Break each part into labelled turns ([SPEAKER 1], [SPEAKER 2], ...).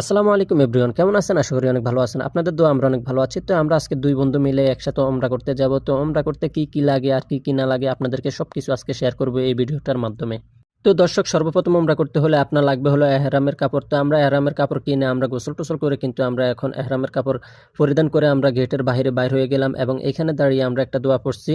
[SPEAKER 1] আসসালামু আলাইকুম এভরিওয়ান, কেমন আছেন? আশা করি অনেক ভালো আছেন। আপনাদের দোয়া, আমরা অনেক ভালো আছি। তো আমরা আজকে দুই বন্ধু মিলে একসাথে ওমরা করতে যাব। তো ওমরা করতে কি কি লাগে আর কি কি না লাগে আপনাদেরকে সব কিছু আজকে শেয়ার করব এই ভিডিওটার মাধ্যমে। তো দর্শক, সর্বপ্রথম আমরা করতে হলে আপনার লাগবে হলো এহরামের কাপড়। তো আমরা এহরামের কাপড় কিনে আমরা গোসল টোসল করে কিন্তু আমরা এখন এহরামের কাপড় পরিধান করে আমরা গেটের বাইরে বাইর হয়ে গেলাম এবং এখানে দাঁড়িয়ে আমরা একটা দোয়া পড়ছি।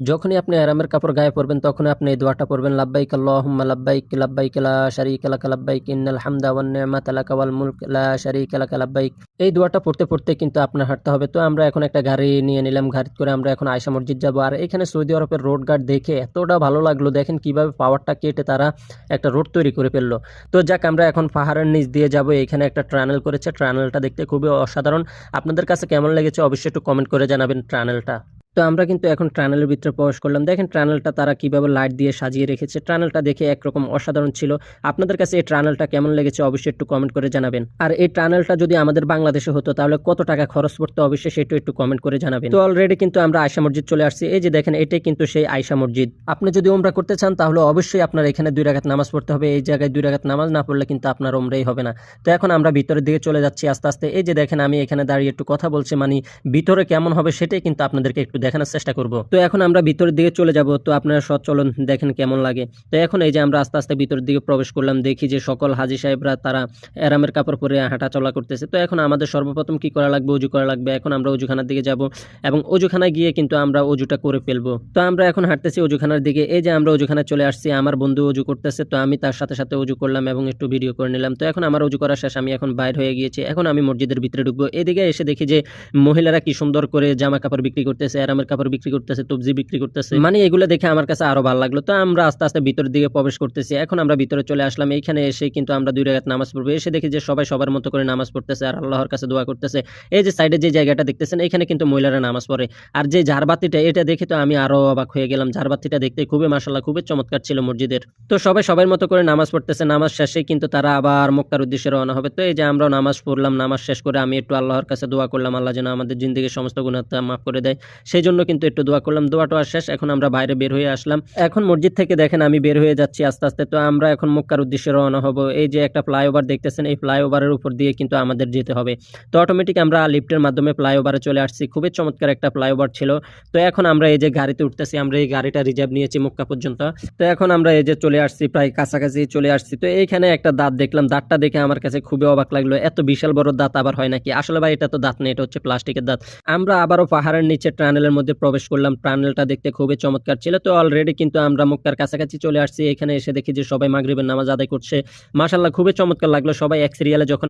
[SPEAKER 1] যখনই আপনি আরামের কাপড় গায়ে পরবেন, তখনই আপনি এই দোয়াটা পড়বেন, লাব্বাইক আল্লাহুম্মা লাব্বাইক লাব্বাইক লা শারীকা লাকা লাব্বাইক, ইন্নাল হামদা ওয়ান নি'মাতা লাকা মুলক, লা শারীকা লাকা লাব্বাইক। এই দোয়াটা পড়তে পড়তে কিন্তু আপনার হাঁটতে হবে। তো আমরা এখন একটা গাড়ি নিয়ে নিলাম গাড়ি করে আমরা এখন আয়সা মসজিদ যাব। আর এখানে সৌদি আরবের রোড গার্ড দেখে এতটা ভালো লাগল, দেখেন কীভাবে পাওয়ারটা কেটে তারা একটা রোড তৈরি করে ফেলল। তো যাক, আমরা এখন পাহাড়ের নিচ দিয়ে যাব, এখানে একটা ট্রানেল করেছে। ট্রানেলটা দেখতে খুবই অসাধারণ। আপনাদের কাছে কেমন লেগেছে অবশ্যই একটু কমেন্ট করে জানাবেন ট্রানেলটা। তো আমরা কিন্তু এখন ট্রানেলের ভিতরে প্রবেশ করলাম। দেখেন ট্রানেলটা তারা কীভাবে লাইট দিয়ে সাজিয়ে রেখেছে। ট্রানেলটা দেখে একরকম অসাধারণ ছিল। আপনাদের কাছে এই ট্রানেলটা কেমন লেগেছে অবশ্যই একটু কমেন্ট করে জানাবেন। আর এই ট্রানেলটা যদি আমাদের বাংলাদেশে হতো, তাহলে কত টাকা খরচ পড়তো অবশ্যই সেটা একটু কমেন্ট করে জানাবেন। তো অলরেডি কিন্তু আমরা আয়সা মসজিদ চলে আসছি। এই যে দেখেন, এটাই কিন্তু সেই আয়সা মসজিদ। আপনি যদি ওমরা করতে চান, তাহলে অবশ্যই আপনার এখানে দুই রাখাত নামাজ পড়তে হবে। এই জায়গায় দুই রাখাত নামাজ না পড়লে কিন্তু আপনার ওমরাই হবে না। তো এখন আমরা ভিতরের দিকে চলে যাচ্ছি আস্তে আস্তে। এই যে দেখেন, আমি এখানে দাঁড়িয়ে একটু কথা বলছি মানে ভিতরে কেমন হবে সেটাই কিন্তু আপনাদেরকে একটু দেখানোর চেষ্টা করব। তো এখন আমরা ভিতরের দিকে চলে যাব। তো আপনারা সৎ চলন দেখেন কেমন লাগে। তো এখন এই যে আমরা আস্তে আস্তে ভিতরের দিকে প্রবেশ করলাম, দেখি যে সকল হাজি সাহেবরা তারা এরামের কাপড় পরে হাঁটা চলা করতেছে। তো এখন আমাদের সর্বপ্রথম কি করা লাগবে? উজু করা লাগবে। এখন আমরা উজুখানার দিকে যাব এবং উজুখানায় গিয়ে কিন্তু আমরা উজুটা করে ফেলব। তো আমরা এখন হাঁটতেছি উজুখানার দিকে। এই যে আমরা উজুখানায় চলে আসছি, আমার বন্ধু উজু করতেছে, তো আমি তার সাথে সাথে উজু করলাম এবং একটু ভিডিও করে নিলাম। তো এখন আমার উজু করা শেষ, আমি এখন বাইর হয়ে গিয়েছি। এখন আমি মসজিদের ভিতরে ঢুকবো। এদিকে এসে দেখি যে মহিলারা কি সুন্দর করে জামা কাপড় বিক্রি করতেছে আরামের কাপড় বিক্রি করতেছে, তবজি বিক্রি করতেছে। মানে এগুলো দেখে আমার কাছে আরও ভালো লাগল। তো আমরা আস্তে আস্তে ভিতরের দিকে প্রবেশ করতেছি। এখন আমরা ভিতরে চলে আসলাম। এইখানে এসে কিন্তু আমরা দুই রাকাত নামাজ পড়ব। এসে দেখি যে সবাই সবার মতো করে নামাজ পড়তেছে আর আল্লাহর কাছে দোয়া করতেছে। এই যে সাইডে যে জায়গাটা দেখতেছেন, এখানে কিন্তু মহিলারা নামাজ পড়ে। আর যে ঝাড়বাতিটা, এটা দেখে তো আমি আরও অবাক হয়ে গেলাম। ঝাড়বাতিটা দেখতে খুবই মাসাল্লাহ খুবই চমৎকার ছিল মসজিদের। তো সবাই সবার মতো করে নামাজ পড়তেছে। নামাজ শেষে কিন্তু তারা আবার মক্কার উদ্দেশ্যে রওনা হবে। তো এই যে আমরা নামাজ পড়লাম, নামাজ শেষ করে আমি একটু আল্লাহর কাছে দোয়া করলাম। আল্লাহ যেন আমাদের জিন্দগির সমস্ত গুণাত্মা মাফ করে দেয়। সেই জন্য কিন্তু একটু দোয়া করলাম। দোয়াটা আর শেষ, এখন আমরা বাইরে বের হয়ে আসলাম। এখন মসজিদ থেকে দেখেন আমি বের হয়ে যাচ্ছি আস্তে আস্তে। তো আমরা এখন মক্কার উদ্দেশ্যে রওনা হব। এই যে একটা ফ্লাইওভার দেখতেছেন, এই ফ্লাইওভারের উপর দিয়ে কিন্তু আমাদের যেতে হবে। তো অটোমেটিক আমরা লিফটের মাধ্যমে ফ্লাইওভারে চলে আসছি। খুবই চমৎকার একটা ফ্লাইওভার ছিল। তো এখন আমরা এই যে গাড়িতে উঠতেছি, আমরা এই গাড়িটা রিজার্ভ নিয়েছি মক্কা পর্যন্ত। তো এখন আমরা এই যে চলে আসছি, প্রায় কাছাকাছি চলে আসছি। তো এইখানে একটা দাঁত দেখলাম। দাঁতটা দেখে আমার কাছে খুবই অবাক লাগল। এত বিশাল বড় দাঁত আবার হয় নাকি? আসলে ভাই, এটা তো দাঁত নেই, এটা হচ্ছে প্লাস্টিকের দাঁত। আমরা আবারও পাহাড়ের নিচে টানেলের মধ্যে প্রবেশ করলাম। টানেলটা দেখতে খুবই চমৎকার ছিল। তো অলরেডি কিন্তু আমরা মুক্তার কাছাকাছি চলে আসছি। এখানে এসে দেখি যে সবাই মাগরিবের নামাজ আদায় করছে। মাসাল্লাহ খুবই চমৎকার লাগল। সবাই এক সিরিয়ালে যখন